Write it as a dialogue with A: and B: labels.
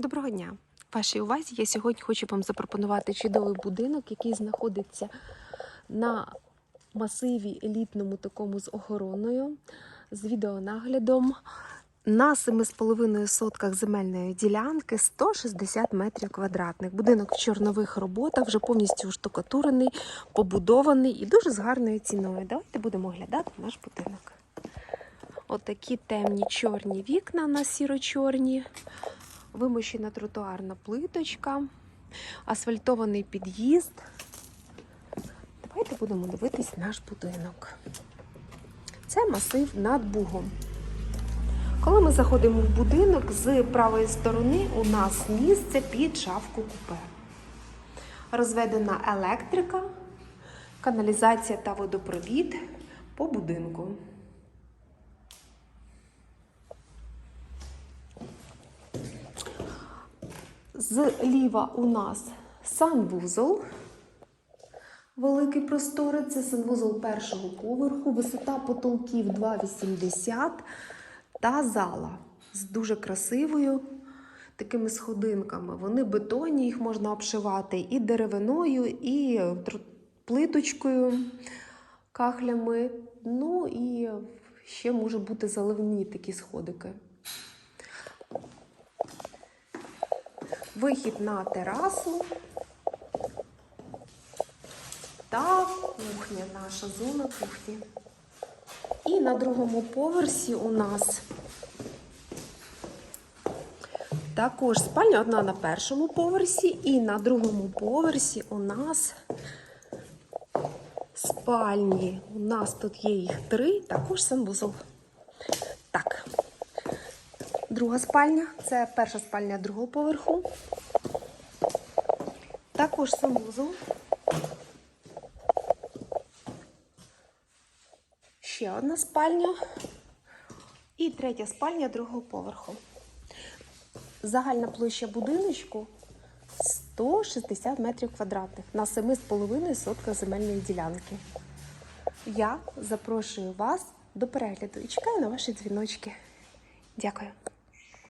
A: Доброго дня! Вашій увазі я сьогодні хочу вам запропонувати чудовий будинок, який знаходиться на масиві елітному такому з охороною, з відеонаглядом на 7,5 сотках земельної ділянки 160 метрів квадратних. Будинок в чорнових роботах, вже повністю штукатурений, побудований і дуже з гарною ціною. Давайте будемо оглядати наш будинок. Отакі темні чорні вікна на сіро-чорні вимощена тротуарна плиточка, асфальтований під'їзд. Давайте будемо дивитись наш будинок. Це масив над Бугом. Коли ми заходимо в будинок, з правої сторони у нас місце під шафку купе. Розведена електрика, каналізація та водопровід по будинку. Зліва у нас санвузол. Великий простори. Це санвузол першого поверху, висота потолків 2,80 та зала з дуже красивою такими сходинками. Вони бетонні, їх можна обшивати і деревиною, і плиточкою, кахлями. Ну і ще може бути заливні такі сходики. Вихід на терасу та кухня, наша зона кухні. І на другому поверсі у нас також спальня одна на першому поверсі, і на другому поверсі у нас спальні. У нас тут є їх три, також санвузол. Друга спальня це перша спальня другого поверху. Також санвузол. Ще одна спальня. І третя спальня другого поверху. Загальна площа будиночку 160 метрів квадратних на 7,5 сотках земельної ділянки. Я запрошую вас до перегляду і чекаю на ваші дзвіночки. Дякую.